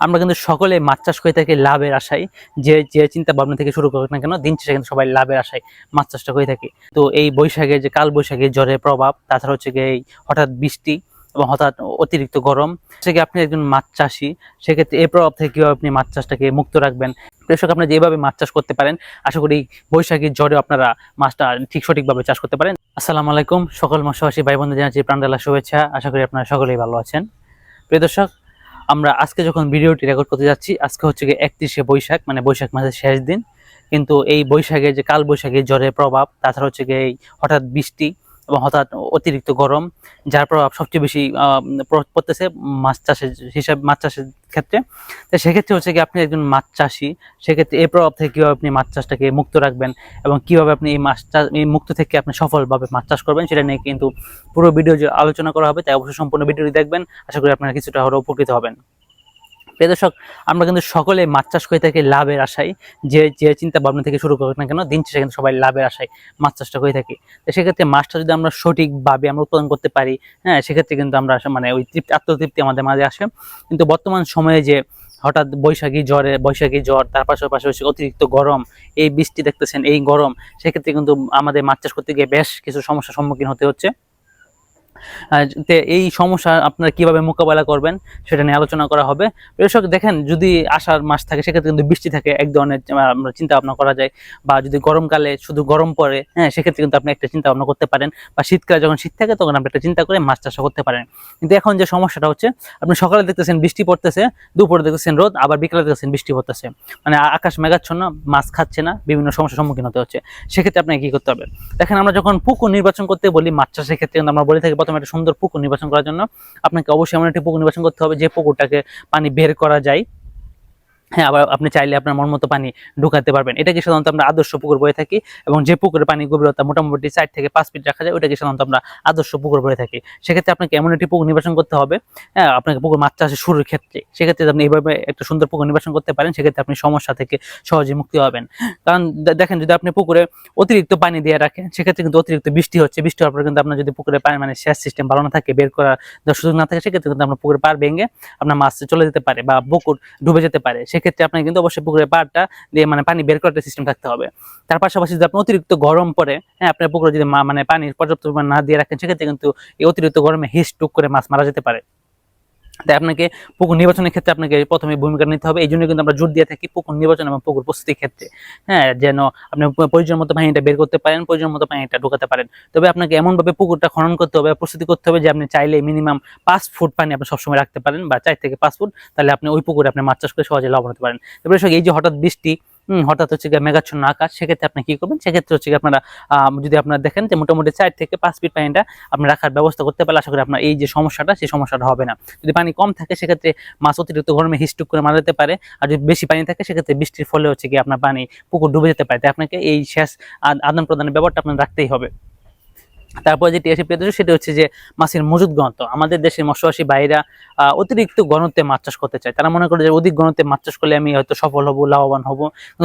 আমরা কিন্তু সকলে মাছ চাষ করে থাকি লাভের আশায়। যে যে চিন্তা ভাবনা থেকে শুরু করুক না কেন, দিন শেষে কিন্তু সবাই লাভের আশায় মাছ চাষটা করে থাকি। তো এই বৈশাখে যে, কাল বৈশাখে জ্বরের প্রভাব, তাছাড়া হচ্ছে এই হঠাৎ বৃষ্টি এবং হঠাৎ অতিরিক্ত গরম, সে আপনি একজন মাছ চাষি? সেক্ষেত্রে এই প্রভাব থেকে কীভাবে আপনি মাছ চাষটাকে মুক্ত রাখবেন? কৃষক আপনারা যেভাবে মাছ চাষ করতে পারেন, আশা করি বৈশাখীর জ্বরে আপনারা মাছটা ঠিক সঠিকভাবে চাষ করতে পারেন। আসসালামু আলাইকুম, সকল মাসবাসী ভাই বন্ধু জানাচ্ছি প্রাণডালা শুভেচ্ছা। আশা করি আপনারা সকলেই ভালো আছেন। প্রিয় দর্শক আমরা আজকে যখন ভিডিওটি রেকর্ড করতে যাচ্ছি, আজকে হচ্ছে গিয়ে একত্রিশে বৈশাখ মানে বৈশাখ মাসের শেষ দিন। কিন্তু এই বৈশাখে যে কাল বৈশাখে জ্বরের প্রভাব, তাছাড়া হচ্ছে গিয়ে হঠাৎ বৃষ্টি এবং হঠাৎ অতিরিক্ত গরম, যার প্রভাব সবচেয়ে বেশি পড়তেছে মাছ চাষের হিসাবে, মাছ চাষের ক্ষেত্রে। তো সেক্ষেত্রে হচ্ছে কি আপনি একজন মাছ চাষি, সেক্ষেত্রে এই প্রভাব থেকে কীভাবে আপনি মাছ চাষটাকে মুক্ত রাখবেন এবং কীভাবে আপনি এই মাছ চাষ এই মুক্ত থেকে আপনি সফলভাবে মাছ চাষ করবেন সেটা নিয়ে কিন্তু পুরো ভিডিও যে আলোচনা করা হবে, তাই অবশ্যই সম্পূর্ণ ভিডিওটি দেখবেন। আশা করি আপনারা কিছুটা হলেও উপকৃত হবেন। প্রিয় দর্শক, আমরা কিন্তু সকলে মাছ চাষ করে থাকি লাভের আশায়। যে যে চিন্তা ভাবনা থেকে শুরু করুক না কেন, দিন শেষে কিন্তু সবাই লাভের আশায় মাছ চাষটা করে থাকি। তো সেক্ষেত্রে মাছটা যদি আমরা সঠিকভাবে আমরা উৎপাদন করতে পারি হ্যাঁ সেক্ষেত্রে কিন্তু আমরা মানে ওই তৃপ্তি, আত্মতৃপ্তি আমাদের মাঝে আসে। কিন্তু বর্তমান সময়ে যে হঠাৎ বৈশাখী জ্বরে বৈশাখী জ্বর তার পাশাপাশি হচ্ছে অতিরিক্ত গরম, এই বৃষ্টি দেখতেছেন, এই গরম, সেক্ষেত্রে কিন্তু আমাদের মাছ চাষ করতে গিয়ে বেশ কিছু সমস্যার সম্মুখীন হতে হচ্ছে। তে এই সমস্যা আপনারা কীভাবে মোকাবেলা করবেন সেটা নিয়ে আলোচনা করা হবে। দর্শক, দেখেন, যদি আষাঢ় মাস থাকে, সেক্ষেত্রে কিন্তু বৃষ্টি থাকে, এক ধরনের আমরা চিন্তা ভাবনা করা যায়। বা যদি গরমকালে শুধু গরম পড়ে হ্যাঁ সেক্ষেত্রে কিন্তু আপনি একটা চিন্তা ভাবনা করতে পারেন। বা শীতকালে যখন শীত থাকে, তখন আপনি একটা চিন্তা করে মাছ চাষ করতে পারেন। কিন্তু এখন যে সমস্যাটা হচ্ছে, আপনি সকালে দেখতেছেন বৃষ্টি পড়তেছে, দুপুরে দেখতেছেন রোদ, আবার বিকালে দেখতেছেন বৃষ্টি পড়তেছে। মানে আকাশ মেঘাচ্ছন্ন, মাছ খাচ্ছে না, বিভিন্ন সমস্যার সম্মুখীন হতে হচ্ছে। সেক্ষেত্রে আপনাকে কি করতে হবে? দেখেন, আমরা যখন পুকুর নির্বাচন করতে বলি, মাছ চাষের ক্ষেত্রে কিন্তু আমরা বলে থাকি প্রথমে একটা সুন্দর পুকুর নির্বাচন করার জন্য। আপনাকে অবশ্যই এমন একটি পুকুর নির্বাচন করতে হবে যে পুকুরটাকে পানি বের করা যায়। হ্যাঁ আবার আপনি চাইলে আপনার মন মতো পানি ঢুকাতে পারবেন। এটাকে সাধারণত আমরা আদর্শ পুকুর বলে থাকি এবং যে পুকুরের পানি গভীরতা মোটামুটি চার থেকে পাঁচ ফিট রাখা যায় ওটাকে সাধারণত আমরা আদর্শ পুকুর বলে থাকি। সেক্ষেত্রে আপনাকে এমন একটি পুকুর নির্বাচন করতে হবে হ্যাঁ আপনাকে পুকুর মাছ চাষের শুরুর ক্ষেত্রে। সেক্ষেত্রে আপনি এইভাবে একটা সুন্দর পুকুর নির্বাচন করতে পারেন, সেক্ষেত্রে আপনি সমস্যা থেকে সহজে মুক্তি হবেন কারণ দেখেন, যদি আপনি পুকুরে অতিরিক্ত পানি দিয়ে রাখেন, সেক্ষেত্রে কিন্তু অতিরিক্ত বৃষ্টি হচ্ছে। বৃষ্টি হওয়ার পরে কিন্তু আপনার যদি পুকুরে পানি মানে শেষ সিস্টেম ভালো না থাকে, বের করার সুযোগ না থাকে, সেক্ষেত্রে কিন্তু আপনার পুকুরে পার ভেঙে আপনার মাছ চলে যেতে পারে বা পুকুর ডুবে যেতে পারে। সেক্ষেত্রে আপনাকে কিন্তু অবশ্যই পুকুরের পাড়টা দিয়ে মানে পানি বের করার সিস্টেম থাকতে হবে। তার পাশাপাশি যদি আপনি অতিরিক্ত গরম পরে হ্যাঁ আপনার পুকুরে যদি মানে পানি পর্যাপ্ত পরিমাণ না দিয়ে রাখেন, সেক্ষেত্রে কিন্তু এই অতিরিক্ত গরমে হিস টুক করে মাছ মারা যেতে পারে। তাই আপনাকে পুকুর নির্বাচনের ক্ষেত্রে আপনাকে প্রথমে ভূমিকা নিতে হবে। এই জন্য কিন্তু আমরা জোর দিয়ে থাকি পুকুর নির্বাচন এবং পুকুর প্রস্তুতির ক্ষেত্রে। হ্যাঁ যেন আপনি প্রয়োজন মতো পানিটা বের করতে পারেন, প্রয়োজন মতো পানিটা ঢোকাতে পারেন। তবে আপনাকে এমনভাবে পুকুরটা খনন করতে হবে, প্রস্তুতি করতে হবে যে আপনি চাইলে মিনিমাম পাঁচ ফুট পানি আপনি সবসময় রাখতে পারেন বা চার থেকে পাঁচ ফুট, তাহলে আপনি ওই পুকুরে আপনি মাছ চাষ করে সহজে লাভ হতে পারেন। তারপরে এই যে হঠাৎ বৃষ্টি হঠাৎ হচ্ছে গিয়ে মেঘাচ্ছন্ন আকাশ, সেক্ষেত্রে আপনি কি করবেন? সেক্ষেত্রে হচ্ছে আপনারা যদি আপনারা দেখেন যে মোটামুটি চার থেকে পাঁচ ফিট পানিটা আপনি রাখার ব্যবস্থা করতে পারলে আশা করি আপনার এই যে সমস্যাটা, সেই সমস্যাটা হবে না। যদি পানি কম থাকে, সেক্ষেত্রে মাছ অতিরিক্ত গরমে হিস্টুক করে মারা যেতে পারে। আর যদি বেশি পানি থাকে, সেক্ষেত্রে বৃষ্টির ফলে হচ্ছে গিয়ে আপনার পানি পুকুর ডুবে যেতে পারে। তাই আপনাকে এই শেষ আদ- আদান প্রদানের ব্যাপারটা আপনার রাখতেই হবে। তারপরে যেটি এসে পেতে সেটা হচ্ছে যে মাছের মজুদ ঘনত্ব আমাদের দেশের মৎস্যবাসী ভাইরা অতিরিক্ত ঘনত্বে মাছ চাষ করতে চায়। তারা মনে করে যে অধিক ঘনত্বে মাছ চাষ করলে আমি হয়তো সফল হব, লাভবান হব।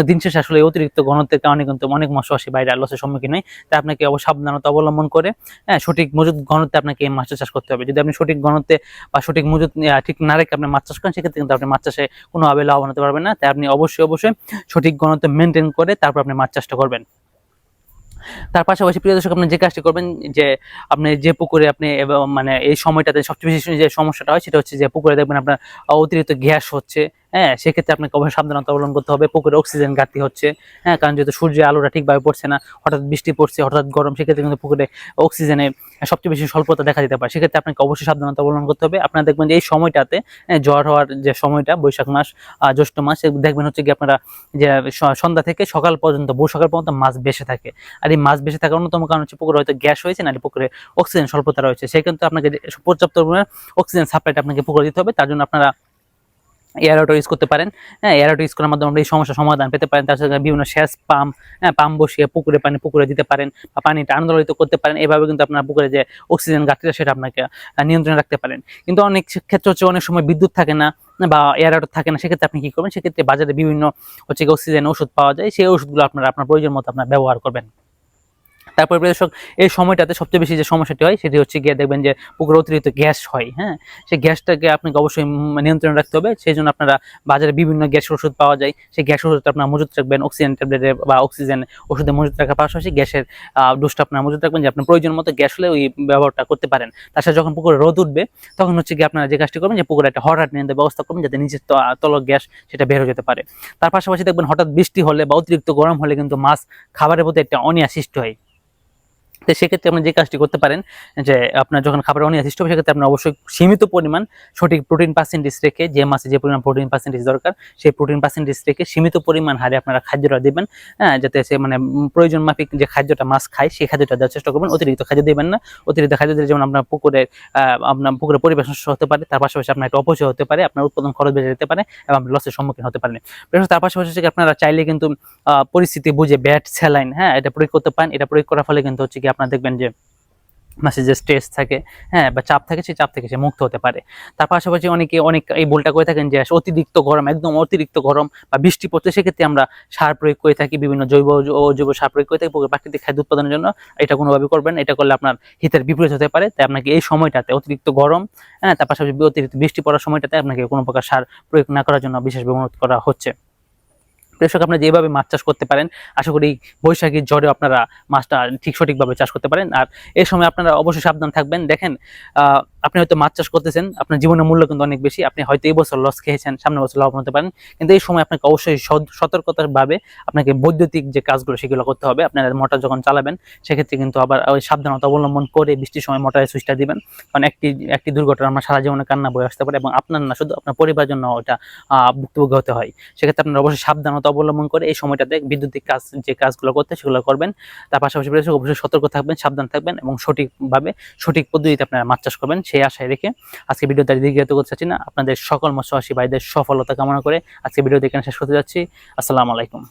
দিন শেষে আসলে অতিরিক্ত ঘনত্বের কারণে কিন্তু অনেক মৎস্যবাসী ভাইরা লসের সম্মুখীন হয়। তাই আপনাকে সাবধানতা অবলম্বন করে হ্যাঁ সঠিক মজুদ ঘনত্বে আপনাকে এই মাছ চাষ করতে হবে। যদি আপনি সঠিক ঘনত্বে বা সঠিক মজুদ ঠিক না রেখে আপনি মাছ চাষ করেন, সেক্ষেত্রে কিন্তু আপনি মাছ চাষে কোনোভাবে লাভবান হতে পারবেন না। তাই আপনি অবশ্যই অবশ্যই সঠিক ঘনত্ব মেনটেন করে তারপর আপনি মাছ চাষটা করবেন। তার পাশাপাশি প্রিয় দর্শক, আপনি যে কাজটি করবেন, যে আপনি যে পুকুরে আপনি মানে এই সময়টাতে সবচেয়ে বেশি যে সমস্যাটা হয়, সেটা হচ্ছে যে পুকুরে দেখবেন আপনার অতিরিক্ত গ্যাস হচ্ছে। হ্যাঁ সেক্ষেত্রে আপনাকে অবশ্যই সাবধানতা অবলম্বন করতে হবে। পুকুরে অক্সিজেন ঘাটতি হচ্ছে হ্যাঁ কারণ যেহেতু সূর্যের আলোটা ঠিকভাবে পড়ছে না হঠাৎ বৃষ্টি পড়ছে হঠাৎ গরম সেক্ষেত্রে কিন্তু পুকুরে অক্সিজেনে সবচেয়ে বেশি স্বল্পতা দেখা দিতে পারে। সেক্ষেত্রে আপনাকে অবশ্যই সাবধানতা অবলম্বন করতে হবে। আপনারা দেখবেন যে এই সময়টাতে হ্যাঁ, জ্বর হওয়ার যে সময়টা বৈশাখ মাস জ্যৈষ্ঠ মাস দেখবেন হচ্ছে কি আপনারা যে সন্ধ্যা থেকে সকাল পর্যন্ত ভোর সকাল পর্যন্ত মাছ বেঁচে থাকে। আর এই মাছ বেঁচে থাকার অন্যতম কারণ হচ্ছে পুকুরে হয়তো গ্যাস হয়েছে না পুকুরে অক্সিজেন স্বল্পতা রয়েছে। সেই কিন্তু আপনাকে পর্যাপ্ত পরিমাণে অক্সিজেন সাপ্লাইটা আপনাকে পুকুরে দিতে হবে। তার জন্য আপনারা এয়ারআউট ইউজ করতে পারেন। হ্যাঁ এয়ারআউট ইউজ করার মাধ্যমে আমরা এই সমস্যার সমাধান পেতে পারেন। তার সাথে বিভিন্ন সেচ পাম্প হ্যাঁ পাম্প বসিয়ে পুকুরে পানি, পুকুরে দিতে পারেন বা পানিটা আন্দোলিত করতে পারেন। এভাবে কিন্তু আপনার পুকুরে যে অক্সিজেন ঘাটতিটা সেটা আপনাকে নিয়ন্ত্রণে রাখতে পারেন। কিন্তু অনেক ক্ষেত্রে হচ্ছে অনেক সময় বিদ্যুৎ থাকে না বা এয়ারআউট থাকে না, সেক্ষেত্রে আপনি কি করবেন? সেক্ষেত্রে বাজারে বিভিন্ন হচ্ছে অক্সিজেন ওষুধ পাওয়া যায়। সেই ওষুধগুলো আপনারা, আপনার প্রয়োজন মতো আপনার ব্যবহার করবেন। তারপরে প্রিয় দর্শক, এই সময়টাতে সবচেয়ে বেশি যে সমস্যাটি হয় সেটি হচ্ছে গিয়ে দেখবেন যে পুকুরে অতিরিক্ত গ্যাস হয় হ্যাঁ? সেই গ্যাসটাকে আপনাকে অবশ্যই নিয়ন্ত্রণে রাখতে হবে। সেই জন্য আপনারা বাজারে বিভিন্ন গ্যাসের ওষুধ পাওয়া যায়। সেই গ্যাস ওষুধটা আপনার মজুত রাখবেন। অক্সিজেন ট্যাবলেটে বা অক্সিজেন ওষুধে মজুত রাখার পাশাপাশি গ্যাসের ডোজটা আপনার মজুত রাখবেন যে আপনার প্রয়োজন মতো গ্যাস হলে ওই ব্যবহারটা করতে পারেন। তাছাড়া যখন পুকুরে রোদ উঠবে, তখন হচ্ছে গিয়ে আপনারা যে কাজটি করবেন যে পুকুরে একটা হঠাৎ নিয়ে ব্যবস্থা করবেন যাতে নিচের ত- তল গ্যাস সেটা বের হয়ে যেতে পারে। তার পাশাপাশি দেখবেন হঠাৎ বৃষ্টি হলে বা অতিরিক্ত গরম হলে কিন্তু মাছ খাবারের প্রতি একটা অনিয়া সৃষ্টি হয়। তো সেক্ষেত্রে আপনি যে কাজটি করতে পারেন, যে আপনার যখন খাবার অনিয়া সৃষ্টি হবে, সেক্ষেত্রে আপনার অবশ্যই সীমিত পরিমাণ সঠিক প্রোটিন পার্সেন্টেজ রেখে, যে মাসে যে পরিমাণ প্রোটিন পার্সেন্টেজ দরকার, সেই প্রোটিন পার্সেন্টেজ রেখে সীমিত পরিমাণ হারে আপনারা খাদ্যটা দেবেন হ্যাঁ যাতে সে মানে প্রয়োজন মাফিক যে খাদ্যটা মাছ খায়, সেই খাদ্যটা দেওয়ার চেষ্টা করবেন। অতিরিক্ত খাদ্য দেবেন না। অতিরিক্ত খাদ্য দিলে যেমন আপনার পুকুরে আপনার পুকুরে পরিবেশ নষ্ট হতে পারে, তার পাশাপাশি আপনার একটা অপচয় হতে পারে, আপনার উৎপাদন খরচ বেড়ে যেতে পারে এবং লসের সম্মুখীন হতে পারেন। তার পাশাপাশি আপনারা চাইলে কিন্তু পরিস্থিতি বুঝে ব্যাট স্যালাইন হ্যাঁ এটা প্রয়োগ করতে পারেন। এটা প্রয়োগ করার ফলে কিন্তু হচ্ছে কি আপনারা দেখবেন যে মাসে যে স্ট্রেস থাকে হ্যাঁ বা চাপ থাকে, সেই চাপ থেকে সে মুক্ত হতে পারে। তার পাশাপাশি অনেকে, অনেক এই ভুলটা করে থাকেন যে অতিরিক্ত গরম, একদম অতিরিক্ত গরম বা বৃষ্টি পড়তে, সেক্ষেত্রে আমরা সার প্রয়োগ করে থাকি, বিভিন্ন জৈব জৈব সার প্রয়োগ করে থাকি, প্রাকৃতিক খাদ্য উৎপাদনের জন্য। এটা কোনোভাবে করবেন এটা করলে আপনার হিতের বিপরীত হতে পারে। তাই আপনাকে এই সময়টাতে অতিরিক্ত গরম হ্যাঁ তার পাশাপাশি অতিরিক্ত বৃষ্টি পড়ার সময়টাতে আপনাকে কোনো প্রকার সার প্রয়োগ না করার জন্য বিশেষ অনুরোধ করা হচ্ছে। কৃষক আপনারা যেভাবে মাছ চাষ করতে পারেন, আশা করি বৈশাখীর ঝড়ে আপনারা মাছটা ঠিক সঠিকভাবে চাষ করতে পারেন। আর এই সময় আপনারা অবশ্যই সাবধান থাকবেন। দেখেন আপনি হয়তো মাছ চাষ করতেছেন, আপনার জীবনের মূল্য কিন্তু অনেক বেশি। আপনি হয়তো এই বছর লস খেয়েছেন, সামনের বছর লাভ হতে পারেন। কিন্তু এই সময় আপনাকে অবশ্যই সদ- সতর্কতার ভাবে আপনাকে বৈদ্যুতিক যে কাজগুলো সেগুলো করতে হবে। আপনারা মোটর যখন চালাবেন, সেক্ষেত্রে কিন্তু আবার ওই সাবধানতা অবলম্বন করে বৃষ্টির সময় মোটরের সুইচটা দিবেন। কারণ একটি একটি দুর্ঘটনা আমরা সারা জীবনে কান্না বয়ে আসতে পারে এবং আপনার না, শুধু আপনার পরিবারের জন্য ওটা ভুক্তভোগী হতে হয়। সেক্ষেত্রে আপনারা অবশ্যই সাবধানতা অবলম্বন করে এই সময়টাতে বিদ্যুতিক কাজ, যে কাজগুলো করতে সেগুলো করবেন। তার পাশাপাশি অবশ্যই সতর্ক থাকবেন, সাবধান থাকবেন এবং সঠিকভাবে সঠিক পদ্ধতিতে আপনারা মাছ চাষ করবেন। সেই আশায় রেখে আজকে ভিডিও তারিখ দীর্ঘায়িত করতে চাচ্ছি না, আপনাদের সকল মৎস্যবাসী ভাইদের সফলতা কামনা করে আজকে ভিডিও এখানে শেষ করতে যাচ্ছি। আসসালামু আলাইকুম।